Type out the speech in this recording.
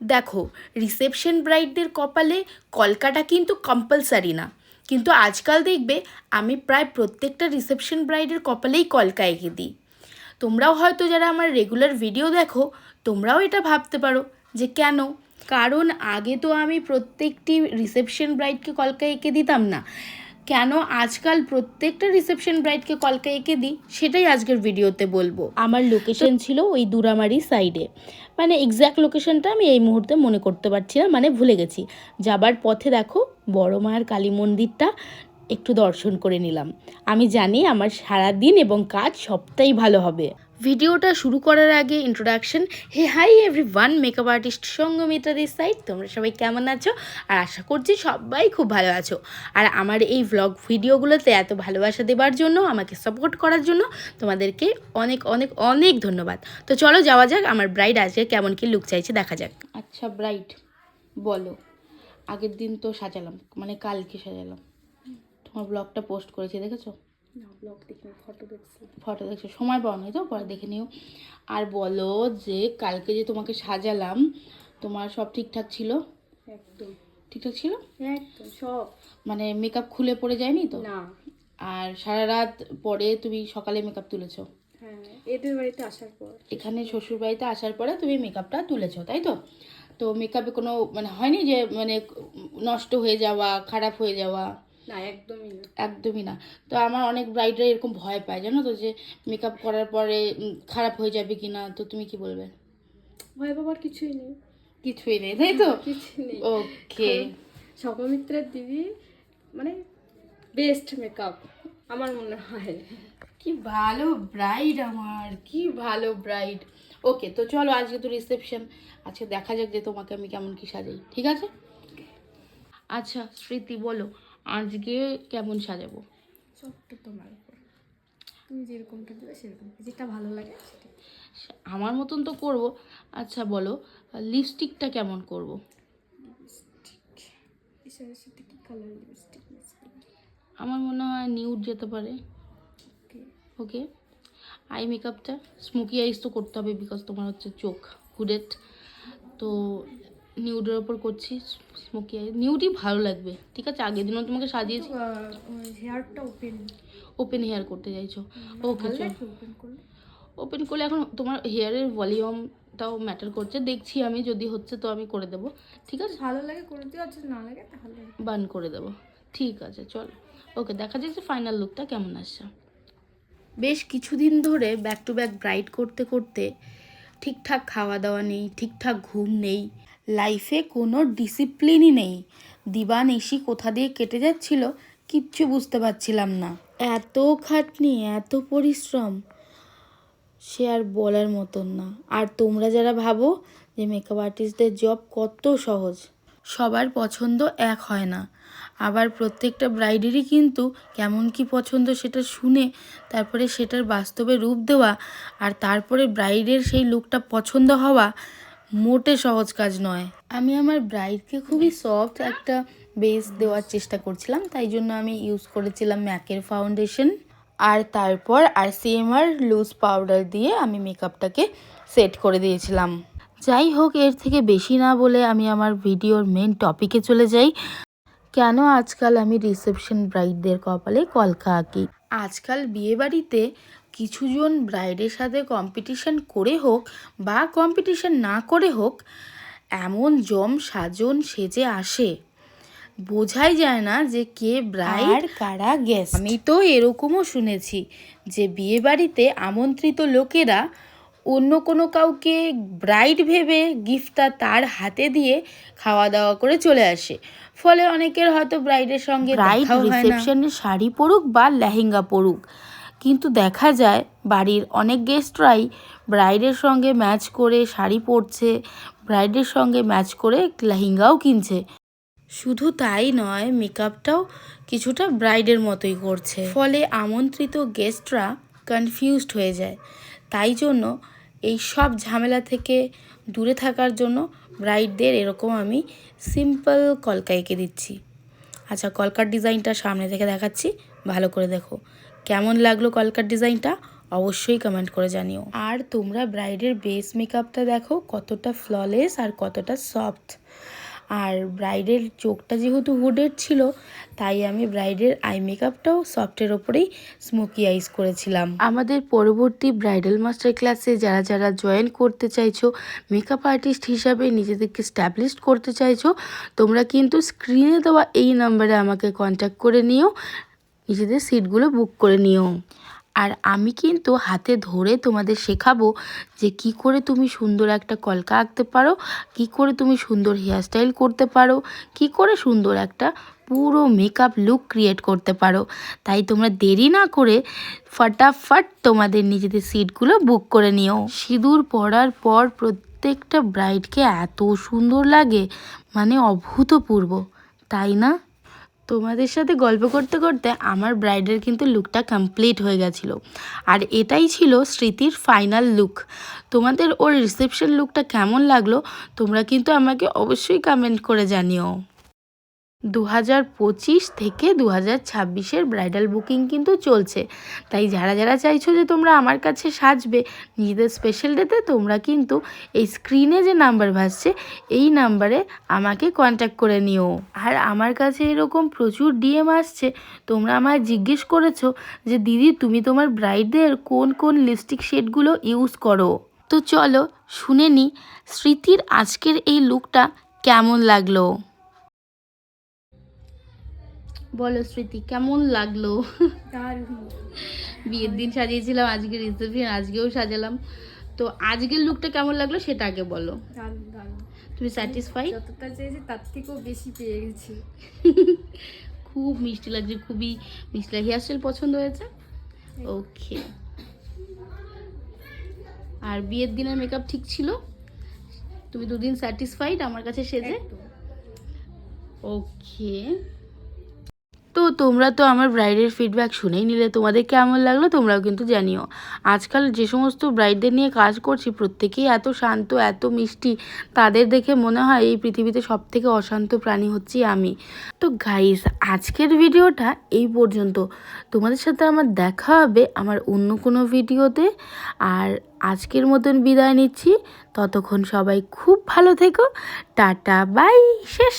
দেখো রিসেপশন ব্রাইডদের কপালে কলকাটা কিন্তু কম্পালসারি না। কিন্তু আজকাল দেখবে, আমি প্রায় প্রত্যেকটা রিসেপশন ব্রাইডের কপালেই কলকা এঁকে দিই। তোমরাও হয়তো যারা আমার রেগুলার ভিডিও দেখো, তোমরাও এটা ভাবতে পারো যে কেন? কারণ আগে তো আমি প্রত্যেকটি রিসেপশন ব্রাইডকে কলকা এঁকে দিতাম না। কেন আজকাল প্রত্যেকটা রিসেপশন ব্রাইডকে কলকা এঁকে দিই? সেটাই আজকের ভিডিওতে বলব। আমার লোকেশন ছিল ওই দুরামারি সাইডে মানে এক্স্যাক্ট লোকেশনটা আমি এই মুহূর্তে মনে করতে পারছি না মানে ভুলে গেছি। যাবার পথে দেখো বড় মায়ের কালী মন্দিরটা একটু দর্শন করে নিলাম। আমি জানি আমার সারা দিন এবং কাজ সবটাই ভালো হবে। ভিডিওটা শুরু করার আগে introduction hey hi every one makeup artist Sanghamitra this side তোমরা সবাই কেমন আছো? আর আশা করছি সবাই খুব ভালো আছো। আর আমার এই ভ্লগ ভিডিওগুলোতে এত ভালোবাসা দেওয়ার জন্য, আমাকে সাপোর্ট করার জন্য তোমাদেরকে অনেক অনেক অনেক ধন্যবাদ। তো চলো যাওয়া যাক, আমার ব্রাইড আজকে কেমন কি লুক চাইছে, দেখা যাক। আচ্ছা ব্রাইড বলো। আগের দিন তো সাজালাম মানে কালকে সাজালাম। তোমার ব্লগটা পোস্ট করেছি দেখেছ? ব্লগ ফটো দেখছি। ফটো দেখছ সময় পাও নাই তো পরে দেখে নিও। আর বলো যে কালকে যে তোমাকে সাজালাম তোমার সব ঠিকঠাক ছিল? একদম। ঠিকঠাক ছিল? একদম সব। মানে মেকআপ খুলে পড়ে যায়নি তো? না। আর সারা রাত পরে তুমি সকালে মেকআপ তুলেছো? হ্যাঁ এদের বাড়িতে আসার পর। এখানে শ্বশুর বাড়িতে আসার পরে তুমি মেকআপটা তুলেছো তাই তো? তো মেকআপে কোনো মানে হয়নি যে মানে নষ্ট হয়ে যাওয়া খারাপ হয়ে যাওয়া? না একদমই না। একদমই না। তো আমার অনেক ব্রাইডরা এরকম ভয় পায় জানো তো যে মেকআপ করার পরে খারাপ হয়ে যাবে কি না তো তুমি কি বলবে? ভয় পাবার কিছুই নেই। কিছুই নেই তাই তো? কিছুই নেই। ওকে সপমিত্রের দিদি মানে বেস্ট মেকআপ আমার মনে হয়। কি ভালো ব্রাইড আমার কি ভালো ব্রাইড ওকে তো চলো আজকে তো রিসেপশন আজকে দেখা যাক যে তোমাকে আমি কেমন কি সাজাই ঠিক আছে? আচ্ছা স্মৃতি বলো। আজকে কেমন সাজাবো? সবটা তোমার তুমি যেরকমটা দেবে সেরকম যেটা ভালো লাগে সেটা আমার মতন তো করব। আচ্ছা বলো লিপস্টিকটা কেমন করব? এসবের সাথে কি কালার লিপস্টিক আমার মনে হয় নিউড যেতে পারে। ওকে ওকে আই মেকআপটা স্মোকি আইস তো করতে হবে বিকজ তোমার হচ্ছে চোখ। হুডেড তো নিউডের ওপর করছি স্মোকি আই নিউডই ভালো লাগবে ঠিক আছে? আগের দিনও তোমাকে সাজিয়েছি। হেয়ারটা ওপেন ওপেন হেয়ার করতে চাইছো। ওকে ওপেন করলে? ওপেন করলে এখন তোমার হেয়ারের ভলিউমটাও ম্যাটার করছে। দেখছি আমি যদি হচ্ছে তো আমি করে দেবো। ঠিক আছে? ভালো লাগে করে দিও আর যদি না লাগে তাহলে বান করে দেবো। ঠিক আছে চল। ওকে দেখা যাচ্ছে ফাইনাল লুকটা কেমন আসছে। বেশ কিছুদিন ধরে ব্যাক টু ব্যাক ব্রাইড করতে করতে ঠিকঠাক খাওয়া দাওয়া নেই ঠিকঠাক ঘুম নেই। লাইফে কোনো ডিসিপ্লিনই নেই। দিবানিশি কোথা দিয়ে কেটে যাচ্ছিল কিচ্ছু বুঝতে পারছিলাম না। এত খাটনি, এত পরিশ্রম, সে আর বলার মতন না। আর তোমরা যারা ভাবো যে মেকআপ আর্টিস্টদের জব কত সহজ, সবার পছন্দ এক হয় না। আবার প্রত্যেকটা ব্রাইডেরই কিন্তু কেমন কি পছন্দ সেটা শুনে, তারপরে সেটার বাস্তবে রূপ দেওয়া আর তারপরে ব্রাইডের সেই লুকটা পছন্দ হওয়া মোটে সহজ কাজ নয়। আমি আমার ব্রাইডকে খুবই সফট একটা বেস দেওয়ার চেষ্টা করছিলাম, তাই জন্য আমি ইউজ করেছিলাম ম্যাকের ফাউন্ডেশন আর তারপর আর সিএমআর লুজ পাউডার দিয়ে আমি মেকআপটাকে সেট করে দিয়েছিলাম। যাই হোক, এর থেকে বেশি না বলে আমি আমার ভিডিওর মেন টপিকে চলে যাই। কেন আজকাল আমি রিসেপশন ব্রাইডদের কপালে কলকা আঁকি? আজকাল বিয়েবাড়িতে কিছুজন ব্রাইডের সাথে কম্পিটিশন করে হোক বা কম্পিটিশন না করে হোক এমন জম সাজন সেজে আসে। বোঝাই যায় না যে কে ব্রাইড কারা গেস্ট আমি তো এরকমও শুনেছি যে বিয়ে বাড়িতে আমন্ত্রিত লোকেরা অন্য কোনো কাউকে ব্রাইড ভেবে গিফটটা তার হাতে দিয়ে খাওয়া দাওয়া করে চলে আসে। ফলে অনেকের হয়তো ব্রাইডের সঙ্গে ব্রাইড রিসেপশনে শাড়ি পরুক বা লেহেঙ্গা পরুক। কিন্তু দেখা যায় বাড়ির অনেক গেস্টরাই ব্রাইডের সঙ্গে ম্যাচ করে শাড়ি পরছে, ব্রাইডের সঙ্গে ম্যাচ করে লেহেঙ্গাও কিনছে। শুধু তাই নয়, মেকআপটাও কিছুটা ব্রাইডের মতোই করছে। ফলে আমন্ত্রিত গেস্টরা কনফিউজড হয়ে যায়। তাই জন্য এই সব ঝামেলা থেকে দূরে থাকার জন্য ব্রাইডদের এরকম আমি সিম্পল কলকা এঁকে দিচ্ছি। আচ্ছা কলকার ডিজাইনটা সামনে থেকে দেখাচ্ছি। ভালো করে দেখো। কেমন লাগল কলকার ডিজাইনটা অবশ্যই কমেন্ট করে জানিও। আর তোমরা ব্রাইডের বেস মেকআপটা দেখো কতটা ফ্ললেস আর কতটা সফট আর ব্রাইডের চোখটা যেহেতু হুডেড ছিল, তাই আমি ব্রাইডের আই মেকআপটাও সফটের ওপরেই স্মোকি আইস করেছিলাম। আমাদের পরবর্তী ব্রাইডাল মাস্টার ক্লাসে যারা যারা জয়েন করতে চাইছো মেকআপ আর্টিস্ট হিসাবে নিজেদেরকে স্ট্যাবলিশ করতে চাইছো, তোমরা কিন্তু স্ক্রিনে দেওয়া এই নাম্বারে আমাকে কন্ট্যাক্ট করে নিও। নিজেদের সিটগুলো বুক করে নিও। আর আমি কিন্তু হাতে ধরে তোমাদের শেখাবো যে কি করে তুমি সুন্দর একটা কলকা আঁকতে পারো, কি করে তুমি সুন্দর হেয়ারস্টাইল করতে পারো, কি করে সুন্দর একটা পুরো মেকআপ লুক ক্রিয়েট করতে পারো। তাই তোমরা দেরি না করে ফটাফট তোমাদের নিজেদের সিটগুলো বুক করে নিও। সিঁদুর পরার পর প্রত্যেকটা ব্রাইডকে এত সুন্দর লাগে মানে অভূতপূর্ব, তাই না? তোমাদের সাথে গল্প করতে করতে আমার ব্রাইডের কিন্তু লুকটা কমপ্লিট হয়ে গেছিল। আর এটাই ছিল স্মৃতির ফাইনাল লুক তোমাদের ওর রিসেপশন লুকটা কেমন লাগল, তোমরা কিন্তু আমাকে অবশ্যই কমেন্ট করে জানিও। দু হাজার পঁচিশ থেকে দু হাজার ছাব্বিশের ব্রাইডাল বুকিং কিন্তু চলছে। তাই যারা যারা চাইছো যে তোমরা আমার কাছে সাজবে, নিজেদের স্পেশাল ডেতে তোমরা কিন্তু এই স্ক্রিনে যে নাম্বার ভাসছে, এই নাম্বারে আমাকে কন্ট্যাক্ট করে নিও। আর আমার কাছে এরকম প্রচুর ডিএম আসছে, তোমরা আমায় জিজ্ঞেস করেছ যে, দিদি, তুমি তোমার ব্রাইডদের কোন কোন লিপস্টিক শেডগুলো ইউজ করো? তো চলো, শুনে নি, স্মৃতির আজকের এই লুকটা কেমন লাগল? বলো স্মৃতি কেমন লাগল? বিয়ের দিন সাজিয়েছিলাম আজকে রিসেপশন আজকেও সাজালাম। তো আজকের লুকটা কেমন লাগল সেটা আগে বলো। তুমি স্যাটিসফাই যতটা চেয়েছি তার থেকেও বেশি পেয়ে গেছি। খুব মিষ্টি লাগছে খুবই মিষ্টি লাগে হেয়ারস্টাইল পছন্দ হয়েছে? ওকে আর বিয়ের দিনের মেকআপ ঠিক ছিল? তুমি দুদিন স্যাটিসফাইড আমার কাছে সেজে। ওকে তো তোমরা তো আমার ব্রাইডের ফিডব্যাক শুনেই নিলে। তোমাদের কেমন লাগল তোমরাও কিন্তু জানিও। আজকাল যে সমস্ত ব্রাইডদের নিয়ে কাজ করছি, প্রত্যেকেই এত শান্ত, এত মিষ্টি। তাদের দেখে মনে হয় এই পৃথিবীতে সব থেকে অশান্ত প্রাণী হচ্ছি আমি। তো গাইস আজকের ভিডিওটা এই পর্যন্ত। তোমাদের সাথে আমার দেখা হবে আমার অন্য কোনো ভিডিওতে। আর আজকের মতন বিদায় নিচ্ছি। ততক্ষণ সবাই খুব ভালো থেকো। টাটা বাই শেষ।